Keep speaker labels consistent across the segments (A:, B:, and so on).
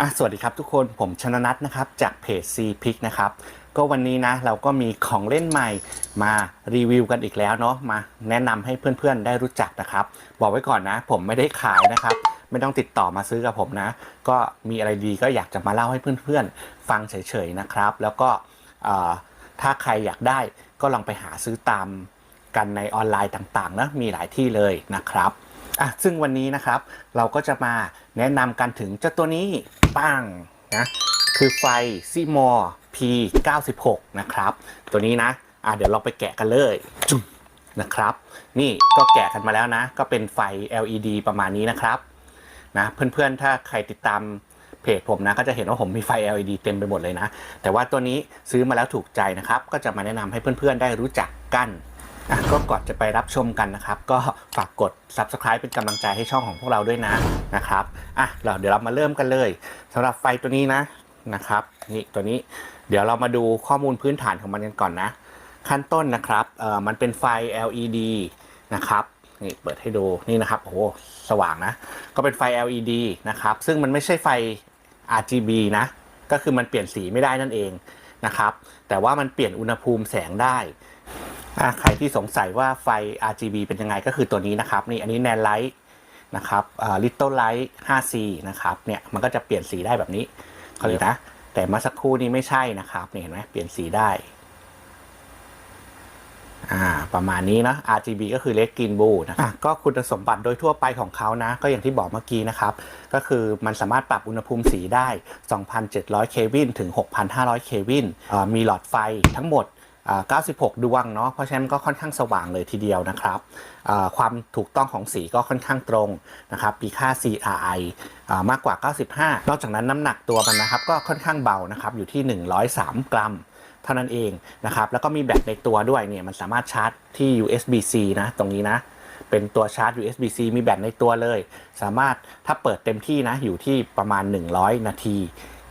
A: อะสวัสดีครับทุกคนผมชนนัทนะครับ จากเพจ C p i c นะครับ ก็วันนี้นะเราก็มีของเล่นใหม่มารีวิวกันอีกแล้วเนาะมาแนะนำให้เพื่อนๆได้รู้จักนะครับ บอกไว้ก่อนนะ ผมไม่ได้ขายนะครับ ไม่ต้องติดต่อมาซื้อกับผมนะ ก็มีอะไรดีก็อยากจะมาเล่าให้เพื่อนๆ ฟังเฉยๆนะครับ แล้วก็ถ้าใครอยากได้ก็ลองไปหาซื้อตามกันในออนไลน์ต่างๆนะมีหลายที่เลยนะครับ อะซึ่งวันนี้นะครับเราก็จะมาแนะนำกันถึงเจ้าตัวนี้ปังนะคือไฟซีมอ P96 นะครับ ตัวนี้นะอะเดี๋ยวเราไปแกะกันเลยจุ๊นะครับ นี่ก็แกะกันมาแล้วนะ ก็เป็นไฟ LED ประมาณนี้นะครับนะเพื่อนๆถ้าใครติดตามเพจผมนะก็จะเห็นว่าผมมีไฟ LED เต็มไปหมดเลยนะ แต่ว่าตัวนี้ซื้อมาแล้วถูกใจนะครับ ก็จะมาแนะนำให้เพื่อนๆได้รู้จักกัน ก็ก่อนจะไปรับชมกันนะครับ ก็ฝากกด subscribe เป็นกำลังใจให้ช่องของพวกเราด้วยนะนะครับอะเราเดี๋ยวเรามาเริ่มกันเลยสำหรับไฟตัวนี้นะนะครับนี่ตัวนี้เดี๋ยวเรามาดูข้อมูลพื้นฐานของมันกันก่อนนะ ขั้นต้นนะครับเอ่อมันเป็นไฟ LED นะครับนี่เปิดให้ดูนี่นะครับโอ้โหสว่างนะ ก็เป็นไฟ LED นะครับซึ่งมันไม่ใช่ไฟ RGB นะก็คือมันเปลี่ยนสีไม่ได้นั่นเองนะครับแต่ว่ามันเปลี่ยนอุณหภูมิแสงได้ อะใครที่สงสัยว่าไฟ RGB เป็นยังไงก็คือตัวนี้นะครับ นี่อันนี้แนนไลท์นะครับอ่า Little Light 5C นะครับเนี่ยมันก็จะเปลี่ยนสีได้แบบนี้เขาเลยนะแต่เมื่อสักครู่นี้ไม่ใช่นะครับนี่เห็นไหมเปลี่ยนสีได้อ่าประมาณนี้นะ RGB ก็คือ Red Green Blue นะะก็คุณสมบัติโดยทั่วไปของเขานะ ก็อย่างที่บอกเมื่อกี้นะครับ ก็คือมันสามารถปรับอุณหภูมิสีได้ 2,700 เควินถึง 6,500 เควินมีหลอดไฟทั้งหมด 96 ดวงเนาะเพราะฉะนั้นก็ค่อนข้างสว่างเลยทีเดียวนะครับ ความถูกต้องของสีก็ค่อนข้างตรงนะครับมีค่า CRI มากกว่า 95 นอกจากนั้นน้ำหนักตัวมันนะครับก็ค่อนข้างเบานะครับอยู่ที่ 103 กรัมเท่านั้นเองนะครับแล้วก็มีแบตในตัวด้วยเนี่ยมันสามารถชาร์จที่ USB-C นะตรงนี้นะเป็นตัวชาร์จ USB-C มีแบตในตัวเลย สามารถถ้าเปิดเต็มที่นะอยู่ที่ประมาณ 100 นาที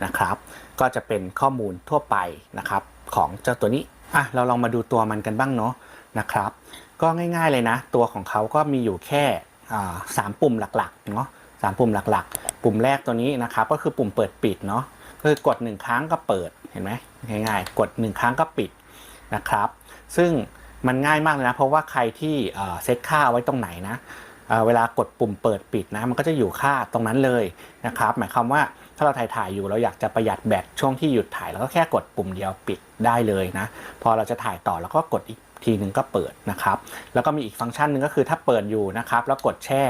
A: นะครับก็จะเป็นข้อมูลทั่วไปนะครับของเจ้าตัวนี้ อะเราลองมาดูตัวมันกันบ้างเนาะนะครับ ก็ง่ายๆเลยนะ ตัวของเขาก็มีอยู่แค่สามปุ่มหลักๆเนาะสามปุ่มหลักๆ ปุ่มแรกตัวนี้นะครับก็คือปุ่มเปิดปิดเนาะก็คือกดหนึ่งครั้งก็เปิดเห็นไหมง่ายๆ กดหนึ่งครั้งก็ปิดนะครับ ซึ่งมันง่ายมากเลยนะ เพราะว่าใครที่เซตค่าไว้ตรงไหนนะเเวลากดปุ่มเปิดปิดนะมันก็จะอยู่ค่าตรงนั้นเลยนะครับ หมายความว่า ถ้าเราถ่ายถ่ายอยู่เราอยากจะประหยัดแบตช่วงที่หยุดถ่ายเราก็แค่กดปุ่มเดียวปิดได้เลยนะ พอเราจะถ่ายต่อเราก็กดอีกทีหนึ่งก็เปิดนะครับ แล้วก็มีอีกฟังก์ชันหนึ่งก็คือถ้าเปิดอยู่นะครับ แล้วกดแช่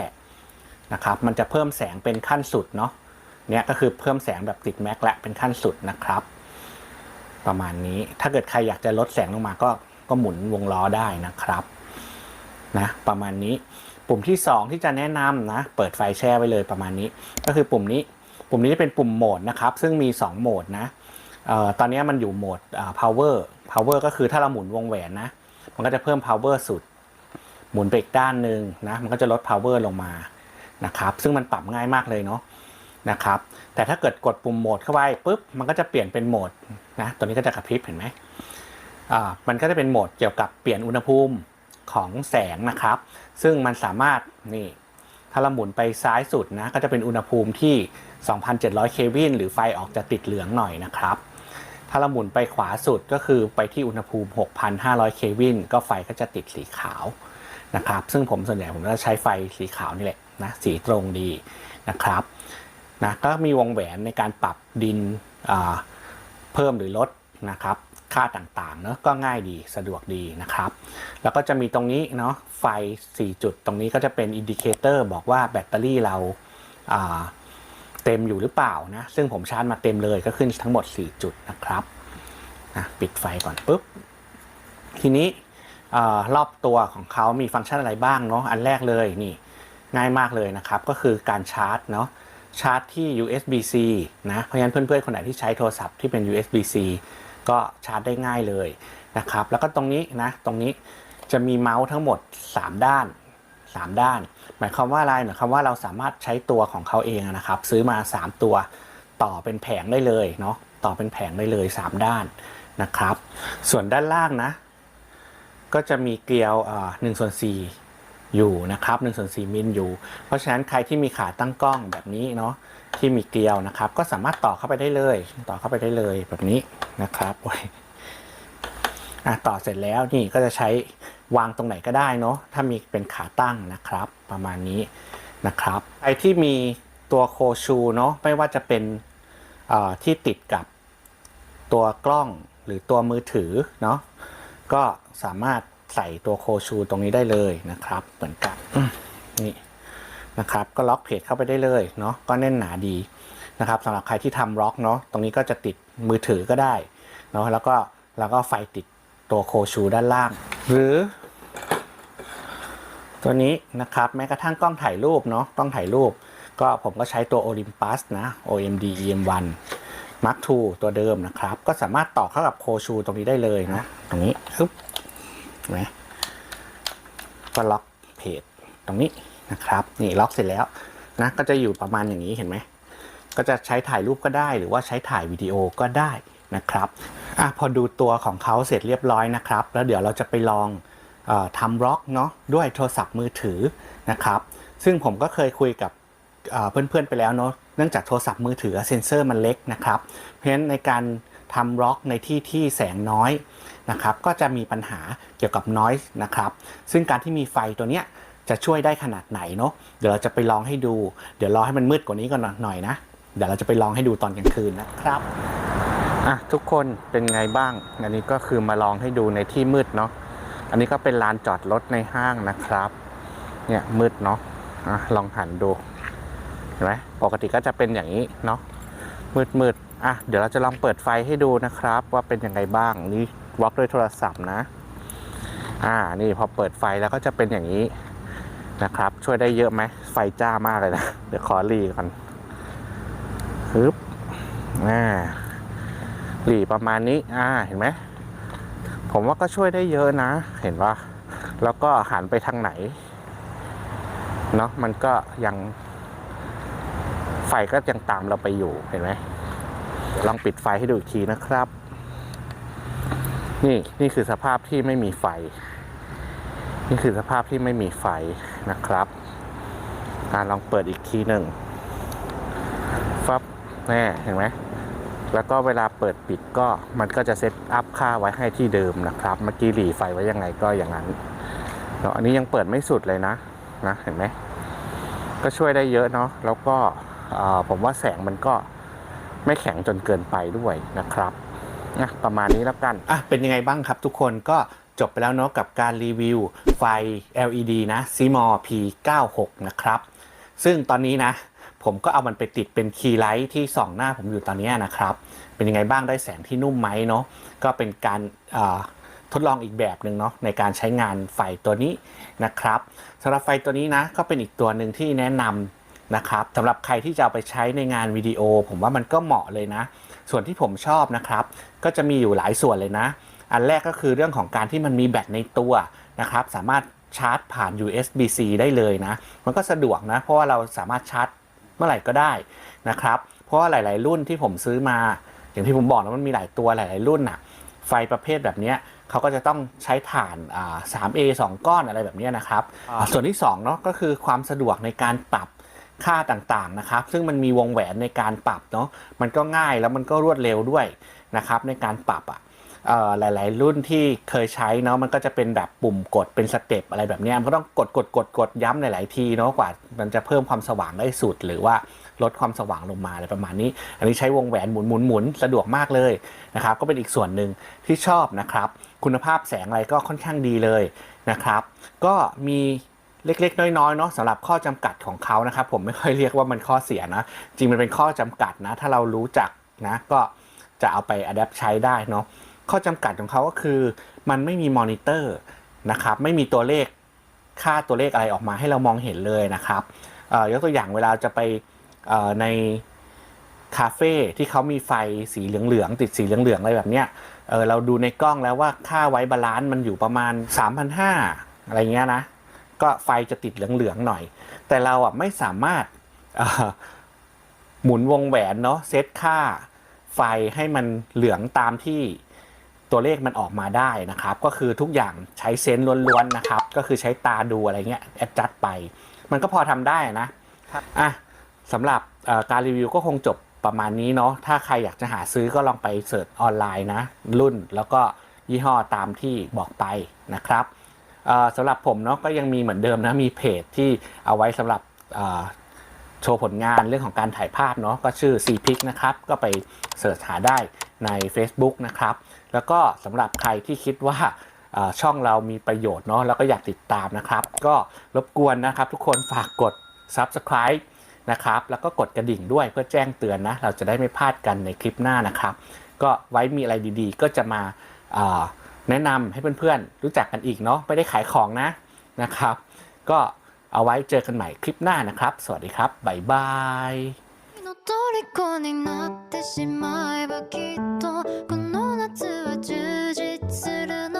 A: นะครับมันจะเพิ่มแสงเป็นขั้นสุดเนาะเนี่ยก็คือเพิ่มแสงแบบติดแม็กและเป็นขั้นสุดนะครับ ประมาณนี้ถ้าเกิดใครอยากจะลดแสงลงมาก็ก็หมุนวงล้อได้นะครับนะประมาณนี้ปุ่มที่ 2 ที่จะแนะนำนะเปิดไฟแช่ไว้เลยประมาณนี้ ก็คือปุ่มนี้ ปุ่มนี้จะเป็นปุ่มโหมดนะครับ ซึ่งมี 2 โหมดนะออตอนนี้มันอยู่โหมด power power ก็คือถ้าเราหมุนวงแหวนนะ มันก็จะเพิ่ม power สุด หมุนไปอีกด้านหนึ่งนะ มันก็จะลด power ลงมา นะครับ ซึ่งมันปรับง่ายมากเลยเนาะ นะครับ แต่ถ้าเกิดกดปุ่มโหมดเข้าไปปุ๊บ มันก็จะเปลี่ยนเป็นโหมดนะ ตัวนี้ก็จะกระพริบเห็นไหมอ่ามันก็จะเป็นโหมดเกี่ยวกับเปลี่ยนอุณหภูมิของแสงนะครับ ซึ่งมันสามารถนี่ ถ้าเราหมุนไปซ้ายสุดนะ ก็จะเป็นอุณหภูมิที่ 2,700 เควินหรือไฟออกจะติดเหลืองหน่อยนะครับ ถ้าเราหมุนไปขวาสุดก็คือไปที่อุณหภูมิ 6,500 เควินก็ไฟก็จะติดสีขาวนะครับ ซึ่งผมส่วนใหญ่ผมจะใช้ไฟสีขาวนี่แหละนะสีตรงดีนะครับนะก็มีวงแหวนในการปรับดินเพิ่มหรือลดนะครับค่าต่างๆเนอะก็ง่ายดีสะดวกดีนะครับ แล้วก็จะมีตรงนี้เนาะไฟ 4 จุดตรงนี้ก็จะเป็นอินดิเคเตอร์บอกว่าแบตเตอรี่เราา เต็มอยู่หรือเปล่านะ ซึ่งผมชาร์จมาเต็มเลยก็ขึ้นทั้งหมด 4 จุดนะครับนะปิดไฟก่อนปุ๊บ ทีนี้อารอบตัวของเขามีฟังก์ชันอะไรบ้างเนาะอันแรกเลยนี่ง่ายมากเลยนะครับ ก็คือการชาร์จเนาะชาร์จที่ USB-C นะ เพราะฉะนั้นเพื่อนๆ คนไหนที่ใช้โทรศัพท์ที่เป็น USB-C ก็ชาร์จได้ง่ายเลยนะครับ แล้วก็ตรงนี้นะ ตรงนี้จะมีเมาส์ทั้งหมด 3 ด้าน 3 ด้าน หมายความว่าอะไรหมายความว่าเราสามารถใช้ตัวของเขาเองนะครับ ซื้อมา 3 ตัวต่อเป็นแผงได้เลยเนาะต่อเป็นแผงได้เลย 3 ด้านนะครับ ส่วนด้านล่างนะ ก็จะมีเกลียวหนึ่งส่วนสี่อยู่นะครับ1ส่วน4มิลอยู่ เพราะฉะนั้นใครที่มีขาตั้งกล้องแบบนี้เนาะที่มีเกลียวนะครับ ก็สามารถต่อเข้าไปได้เลย ต่อเข้าไปได้เลยแบบนี้นะครับโอ้ยอะต่อเสร็จแล้วนี่ก็จะใช้ วางตรงไหนก็ได้เนาะถ้ามีเป็นขาตั้งนะครับประมาณนี้นะครับไอที่มีตัวโคชูเนาะไม่ว่าจะเป็นที่ติดกับตัวกล้องหรือตัวมือถือเนาะก็สามารถใส่ตัวโคชูตรงนี้ได้เลยนะครับ เหมือนกันนี่นะครับ ก็ล็อกเพจเข้าไปได้เลยเนาะก็แน่นหนาดีนะครับสำหรับใครที่ทำล็อกเนาะตรงนี้ก็จะติดมือถือก็ได้เนาะแล้วก็แล้วก็ไฟติด ตัวโคชูด้านล่าง หรือ ตัวนี้นะครับ แม้กระทั่งกล้องถ่ายรูปเนาะกล้องถ่ายรูป ก็ผมก็ใช้ตัว Olympus นะ OMD EM1 Mark II ตัวเดิมนะครับ ก็สามารถต่อเข้ากับโคชูตรงนี้ได้เลยนะ ตรงนี้ปึ๊บเห็นไหมก็ล็อกเพจตรงนี้นะครับ นี่ล็อกเสร็จแล้วนะก็จะอยู่ประมาณอย่างนี้เห็นไหมก็จะใช้ถ่ายรูปก็ได้ หรือว่าใช้ถ่ายวิดีโอก็ได้ นะครับอะพอดูตัวของเขาเสร็จเรียบร้อยนะครับ แล้วเดี๋ยวเราจะไปลองอทำร็อกเนาะด้วยโทรศัพท์มือถือนะครับ ซึ่งผมก็เคยคุยกับเพื่อนๆไปแล้วเนาะเนื่องจากโทรศัพท์มือถือเซนเซอร์มันเล็กนะครับ เพราะฉะนั้นในการทำร็อกในที่ที่แสงน้อยนะครับก็จะมีปัญหาเกี่ยวกับน้อยนะครับ ซึ่งการที่มีไฟตัวเนี้ยจะช่วยได้ขนาดไหนเนาะเดี๋ยวเราจะไปลองให้ดู เดี๋ยวรอให้มันมืดกว่านี้ก่อนหน่อยนะ เดี๋ยวเราจะไปลองให้ดูตอนกลางคืนนะครับ อะทุกคนเป็นไงบ้าง อันนี้ก็คือมาลองให้ดูในที่มืดเนาะอันนี้ก็เป็นลานจอดรถในห้างนะครับ เนี่ยมืดเนาะอะลองหันดูเห็นไหมปกติก็จะเป็นอย่างนี้เนาะมืดมืดอะเดี๋ยวเราจะลองเปิดไฟให้ดูนะครับ ว่าเป็นยังไงบ้างนี่วอล์กด้วยโทรศัพท์นะ อ่านี่พอเปิดไฟแล้วก็จะเป็นอย่างนี้นะครับ ช่วยได้เยอะไหมไฟจ้ามากเลยนะ เดี๋ยวขอรีก่อนฮึบอ่า หลีประมาณนี้ อ่า เห็นไหม ผมว่าก็ช่วยได้เยอะนะ เห็นว่าแล้วก็หันไปทางไหน เนาะมันก็ยังไฟก็ยังตามเราไปอยู่ เห็นไหม ลองปิดไฟให้ดูอีกทีนะครับ นี่ นี่คือสภาพที่ไม่มีไฟ นี่คือสภาพที่ไม่มีไฟนะครับอ่าลองเปิดอีกทีหนึ่งฟับแน่เห็นไหม แล้วก็เวลาเปิดปิดก็มันก็จะเซตอัพค่าไว้ให้ที่เดิมนะครับ เมื่อกี้หลีไฟไว้ยังไงก็อย่างนั้นเนาะอันนี้ยังเปิดไม่สุดเลยนะนะเห็นไหมก็ช่วยได้เยอะเนาะแล้วก็ผมว่าแสงมันก็ไม่แข็งจนเกินไปด้วยนะครับนะประมาณนี้แล้วกันอะเป็นยังไงบ้างครับทุกคนก็จบไปแล้วเนาะกับการรีวิวไฟ LED นะ c m o P96 นะครับ ซึ่งตอนนี้นะ ผมก็เอามันไปติดเป็นคีย์ไลท์ที่ส่องหน้าผมอยู่ตอนนี้นะครับ เป็นยังไงบ้างได้แสงที่นุ่มไหมเนาะก็เป็นการาทดลองอีกแบบหนึ่งเนาะในการใช้งานไฟตัวนี้นะครับสำหรับไฟตัวนี้นะก็เป็นอีกตัวหนึ่งที่แนะนำนะครับสำหรับใครที่จะเอาไปใช้ในงานวิดีโอ ผมว่ามันก็เหมาะเลยนะ ส่วนที่ผมชอบนะครับ ก็จะมีอยู่หลายส่วนเลยนะ อันแรกก็คือเรื่องของการที่มันมีแบตในตัวนะครับ สามารถชาร์จผ่าน USB-C ได้เลยนะ มันก็สะดวกนะ เพราะว่าเราสามารถชาร์จ เมื่อไหร่ก็ได้นะครับ เพราะว่าหลาย ๆ รุ่นที่ผมซื้อมา อย่างที่ผมบอกนะมันมีหลายตัวหลาย ๆ รุ่นน่ะ ไฟประเภทแบบเนี้ยเขาก็จะต้องใช้ถ่านอ่า 3A 2 ก้อนอะไรแบบเนี้ยนะครับอ่าส่วนที่2เนาะก็คือความสะดวกในการปรับค่าต่าง ๆ นะครับ ซึ่งมันมีวงแหวนในการปรับเนาะ มันก็ง่ายแล้วมันก็รวดเร็วด้วยนะครับในการปรับอะเอ่อ หลาย ๆ รุ่นที่เคยใช้เนาะมันก็จะเป็นแบบปุ่มกดเป็นสเต็ปอะไรแบบนี้มันก็ต้องกดกดกดกดย้ำหลาย ๆ ทีเนาะกว่ามันจะเพิ่มความสว่างได้สุด หรือว่าลดความสว่างลงมาอะไรประมาณนี้ อันนี้ใช้วงแหวนหมุนหมุนหมุนสะดวกมากเลยนะครับก็เป็นอีกส่วนหนึ่งที่ชอบนะครับ คุณภาพแสงอะไรก็ค่อนข้างดีเลยนะครับ ก็มีเล็กๆ น้อยๆเนาะสำหรับข้อจำกัดของเขานะครับผมไม่ค่อยเรียกว่ามันข้อเสียนะ จริงมันเป็นข้อจำกัดนะ ถ้าเรารู้จักนะก็จะเอาไปอัดแอปใช้ได้เนาะ ข้อจำกัดของเขาก็คือ มันไม่มีมอนิเตอร์นะครับไม่มีตัวเลขค่าตัวเลขอะไรออกมาให้เรามองเห็นเลยนะครับยกตัวอย่างเวลาจะไปในคาเฟ่ที่เขามีไฟสีเหลืองๆติดสีเหลืองๆอะไรแบบเนี้ยเเราดูในกล้องแล้วว่าค่าไว้บาลานซ์มันอยู่ประมาณ 3,500 อะไรเงี้ยนะก็ไฟจะติดเหลืองๆหน่อย แต่เราอะไม่สามารถหมุนวงแหวนเนาะเซตค่าไฟให้มันเหลืองตามที่ ตัวเลขมันออกมาได้นะครับ ก็คือทุกอย่างใช้เซนส์ล้วนๆนะครับ ก็คือใช้ตาดูอะไรเงี้ยแอดจัดไป มันก็พอทำได้นะอะสำหรับเอ่อการรีวิวก็คงจบประมาณนี้เนาะถ้าใครอยากจะหาซื้อก็ลองไปเสิร์ชออนไลน์นะ รุ่นแล้วก็ยี่ห้อตามที่บอกไปนะครับเอ่อสำหรับผมเนาะก็ยังมีเหมือนเดิมนะ มีเพจที่เอาไว้สำหรับเอ่อโชว์ผลงานเรื่องของการถ่ายภาพเนาะก็ชื่อ c p i c นะครับ ก็ไปเสิร์ชหาได้ ใน Facebook นะครับ แล้วก็สำหรับใครที่คิดว่าช่องเรามีประโยชน์เนาะแล้วก็อยากติดตามนะครับ ก็รบกวนนะครับ ทุกคนฝากกด Subscribe นะครับ แล้วก็กดกระดิ่งด้วยเพื่อแจ้งเตือนนะ เราจะได้ไม่พลาดกันในคลิปหน้านะครับ ก็ไว้มีอะไรดีๆ ก็จะมาแนะนำให้เพื่อนๆ รู้จักกันอีกเนาะไม่ได้ขายของนะนะครับ ก็เอาไว้เจอกันใหม่คลิปหน้านะครับ สวัสดีครับบ๊ายบาย
B: 虜になってしまえばきっとこの夏は充実するの